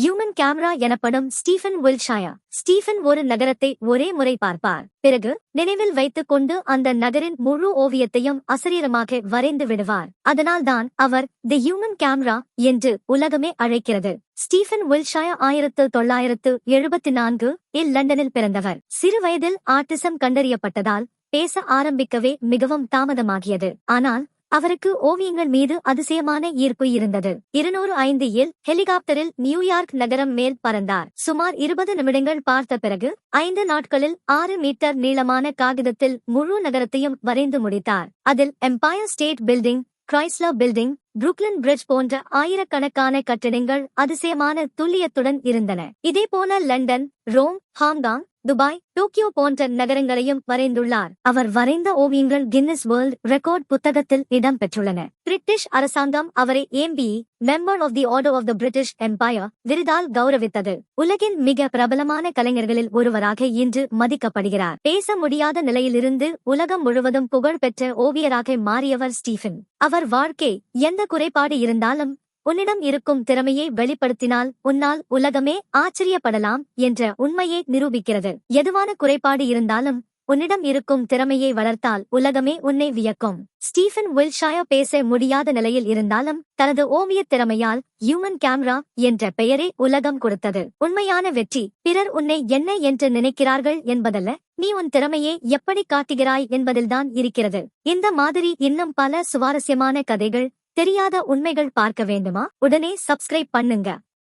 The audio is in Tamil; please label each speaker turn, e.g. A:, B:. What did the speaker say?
A: ஹியூமன் கேமரா எனப்படும் ஸ்டீஃபன் வில்ஷாயா ஸ்டீஃபன் ஒரு நகரத்தை ஒரே முறை பார்ப்பார். பிறகு நினைவில் வைத்துக் கொண்டு அந்த நகரின் முழு ஓவியத்தையும் அசரீரமாக வரைந்து விடுவார். அதனால்தான் அவர் தி ஹியூமன் கேமரா என்று உலகமே அழைக்கிறது. ஸ்டீஃபன் வில்ஷாயா ஆயிரத்து தொள்ளாயிரத்து எழுபத்தி நான்கு இல் லண்டனில் பிறந்தவர். சிறு வயதில் கண்டறியப்பட்டதால் பேச ஆரம்பிக்கவே மிகவும் தாமதமாகியது. ஆனால் அவருக்கு ஓவியங்கள் மீது அதிசயமான ஈர்ப்பு இருந்தது. இருநூறு ஐந்து இல் ஹெலிகாப்டரில் நியூயார்க் நகரம் மேல் பறந்தார். சுமார் இருபது நிமிடங்கள் பார்த்த பிறகு ஐந்து நாட்களில் ஆறு மீட்டர் நீளமான காகிதத்தில் முழு நகரத்தையும் வரைந்து முடித்தார். அதில் Empire State building Chrysler building Brooklyn bridge போன்ற ஆயிரக்கணக்கான கட்டிடங்கள் அதிசயமான துல்லியத்துடன் இருந்தன. இதேபோல London Rome Hong Kong Dubai Tokyo போன்ற நகரங்களையும் வரைந்துள்ளார். அவர் வரைந்த ஓவியங்கள் கின்னஸ் வேர்ல்ட் ரெக்கார்ட் புத்தகத்தில் இடம்பெற்றுள்ளன. பிரிட்டிஷ் அரசாங்கம் அவரை MBE member of the order of the British empire விருதால் கௌரவித்தது. உலகின் மிக பிரபலமான கலைஞர்களில் ஒருவராக இன்று மதிக்கப்படுகிறார். பேச முடியாத நிலையிலிருந்து உலகம் முழுவதும் புகழ்பெற்ற ஓவியராக மாறியவர் ஸ்டீஃபன். அவர் வாழ்க்கை எந்த குறைபாடு இருந்தாலும் உன்னிடம் இருக்கும் திறமையை வெளிப்படுத்தினால் உன்னால் உலகமே ஆச்சரியப்படலாம் என்ற உண்மையை நிரூபிக்கிறது. எதுவான குறைபாடு இருந்தாலும் உன்னிடம் இருக்கும் திறமையை வளர்த்தால் உலகமே உன்னை வியக்கும். ஸ்டீஃபன் வில்ஷாயா பேச முடியாத நிலையில் இருந்தாலும் தனது ஓவியத் திறமையால் ஹியூமன் கேமரா என்ற பெயரை உலகம் கொடுத்தது. உண்மையான வெற்றி பிறர் உன்னை என்ன என்று நினைக்கிறார்கள் என்பதல்ல நீ உன் திறமையை எப்படி காட்டுகிறாய் என்பதில்தான் இருக்கிறது. இந்த மாதிரி இன்னும் பல சுவாரஸ்யமான கதைகள் தெரியாத உண்மைகள் பார்க்க வேண்டுமா? உடனே சப்ஸ்கிரைப் பண்ணுங்க.